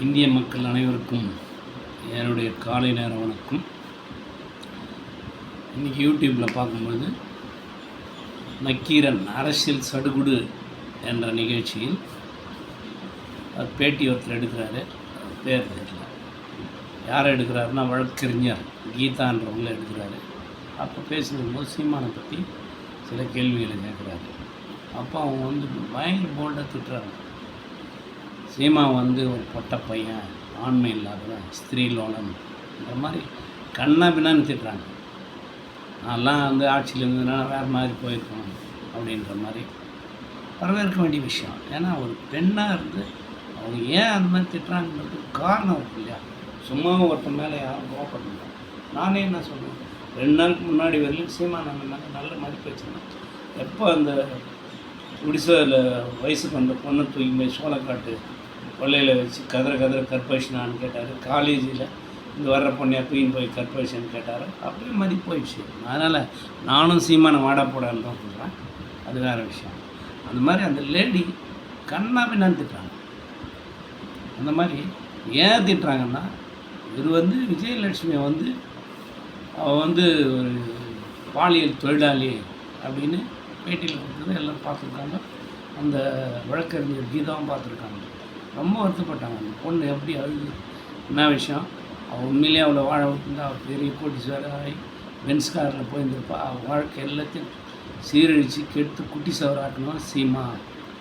இந்திய மக்கள் அனைவருக்கும் என்னுடைய காலை நேர வணக்கம். இன்றைக்கி யூடியூப்பில் பார்க்கும்பொழுது நக்கீரன் அரசியல் சடுகுடு என்ற நிகழ்ச்சியில் பேட்டி ஒருத்தர் எடுக்கிறாரு. பேர் தெரியல. யார் எடுக்கிறாருன்னா வழக்கறிஞர் கீதான்றவங்கள எடுக்கிறாரு. அப்போ பேசும்போது சீமானை பற்றி சில கேள்விகளை கேட்குறாரு. அப்போ அவங்க வந்து பயங்கர போல்டாக திட்டுறாங்க. சீமா வந்து ஒரு பொட்ட பையன் ஆண்மை இல்லாதவன் ஸ்திரீ லோலன் இந்த மாதிரி கண்ணா பின்னான்னு திட்டுறாங்க நான்லாம் வந்து ஆட்சியில் இருந்ததுனால வேறு மாதிரி போயிருக்கணும் அப்படின்ற மாதிரி வரவேற்க வேண்டிய விஷயம். ஏன்னா ஒரு பெண்ணாக இருந்து அவங்க ஏன் அந்த மாதிரி திட்டுறாங்கன்றதுக்கு காரணம் இருக்கு இல்லையா? சும்மாவும் ஒருத்தன் மேலே யாரும் கோவப்படணும் நானே என்ன சொல்லுவேன் ரெண்டு நாளுக்கு முன்னாடி வரையிலும் சீமா நம்ம மேலே நல்ல மதிப்பு வச்சுருந்தேன் எப்போ அந்த குடிசையில் வயசுக்கு அந்த பொண்ணை தூக்கி போய் சோளக்காட்டு கொள்ளையில் வச்சு கதற கதற கற்பழிச்சினான்னு கேட்டார். காலேஜில் இங்கே வர்ற பொண்ணையா தூக்கின்னு போய் கற்பழிச்சேன்னு கேட்டார். அப்படியே மாதிரி போயிடுச்சு. அதனால் நானும் சீமான வாடா போடான்னு தான் சொல்கிறேன் அது வேறு விஷயம். அந்த மாதிரி அந்த லேடி கண்ணா பின்னான்னு திட்டுறாங்க. அந்த மாதிரி ஏன் திட்டுறாங்கன்னா இது வந்து விஜயலட்சுமியை வந்து அவள் வந்து ஒரு பாலியல் தொழிலாளி அப்படின்னு பேட்டியில் கொடுத்தது எல்லாம் பார்த்துருக்காங்க. அந்த வழக்கறிஞர் கீதாவும் பார்த்துருக்காங்க. ரொம்ப வருத்தப்பட்டாங்க. அந்த பொண்ணு எப்படி அழுது? என்ன விஷயம்? அவள் உண்மையிலேயே அவளை வாழ விட்டுருந்தா அவள் பெரிய கோட்டீஸ்வரர் ஆகி பென்ஸ் காரில் போயிருந்திருப்பா. அவள் வாழ்க்கை எல்லாத்தையும் சீரழித்து கெடுத்து குட்டி சவராக்கணும் சீமா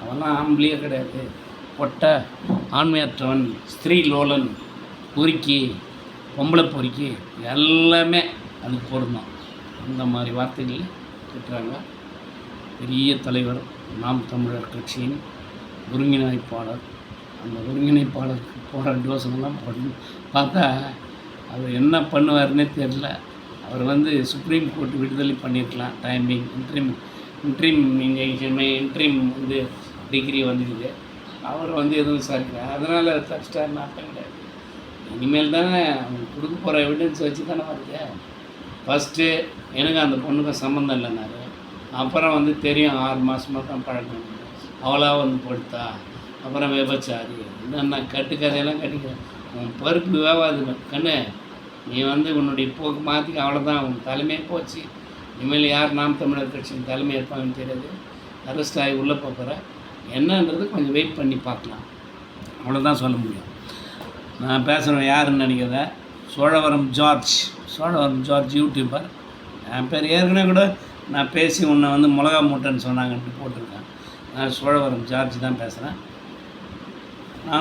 அவெல்லாம் ஆம்பளையே கிடையாது. பொட்டை ஆண்மையற்றவன் ஸ்திரீ லோலன் பொறுக்கி பொம்பளை பொறுக்கி எல்லாமே அதுக்கு பொருந்தோம். அந்த மாதிரி வார்த்தைகள் திட்டுறாங்க பெரிய தலைவர் நாம் தமிழர் கட்சியின் ஒருங்கிணைப்பாளர் அந்த ஒருங்கிணைப்பாளருக்கு போகிற டோசனெல்லாம் பண்ணு பார்த்தா அவர் என்ன பண்ணுவாருன்னே தெரில அவர் வந்து சுப்ரீம் கோர்ட் விடுதலை பண்ணியிருக்கலாம் timing interim interim injection interim வந்து டிகிரி வந்துக்குது அவர் வந்து எதுவும் விசாரிக்கல. அதனால் தப்பிச்சிட்டாருன்னு அர்த்தம் கிடையாது இனிமேல் தானே அவங்க கொடுக்க போகிற எவிடன்ஸ் வச்சு தானே வருது. ஃபஸ்ட்டு எனக்கு அந்த பொண்ணுக்கும் சம்மந்தம் இல்லைனாரு அப்புறம் வந்து தெரியும் ஆறு மாதமாக தான் பழக்கம். அவளாக வந்து படுத்தா அப்புறம் விபச்சாரி. என்னென்ன கட்டுக்கதையெல்லாம் கட்டிக்க. உன் பருப்பு வேவாது கண்ணு நீ வந்து உன்னுடைய போக்கு மாற்றிக்க அவ்வளோதான் உன் தலைமையே போச்சு. இனிமேல் யார் நாம் தமிழர் கட்சியின் தலைமை இருப்பாங்கன்னு தெரியாது. அரெஸ்ட் ஆகி உள்ளே போகிற என்னன்றது கொஞ்சம் வெயிட் பண்ணி பார்க்கலாம். அவ்வளோதான் சொல்ல முடியும். நான் பேசுகிறேன் யாருன்னு நினைக்கிறத? Cholavaram George. Cholavaram George YouTuber என் பேர் ஏற்கனவே கூட நான் பேசி உன்னை வந்து மிளகா மூட்டைன்னு சொன்னாங்கன்ட்டு போட்டிருக்கேன். நான் சோழவரம் ஜார்ஜ் தான் பேசுகிறேன் ನಾನು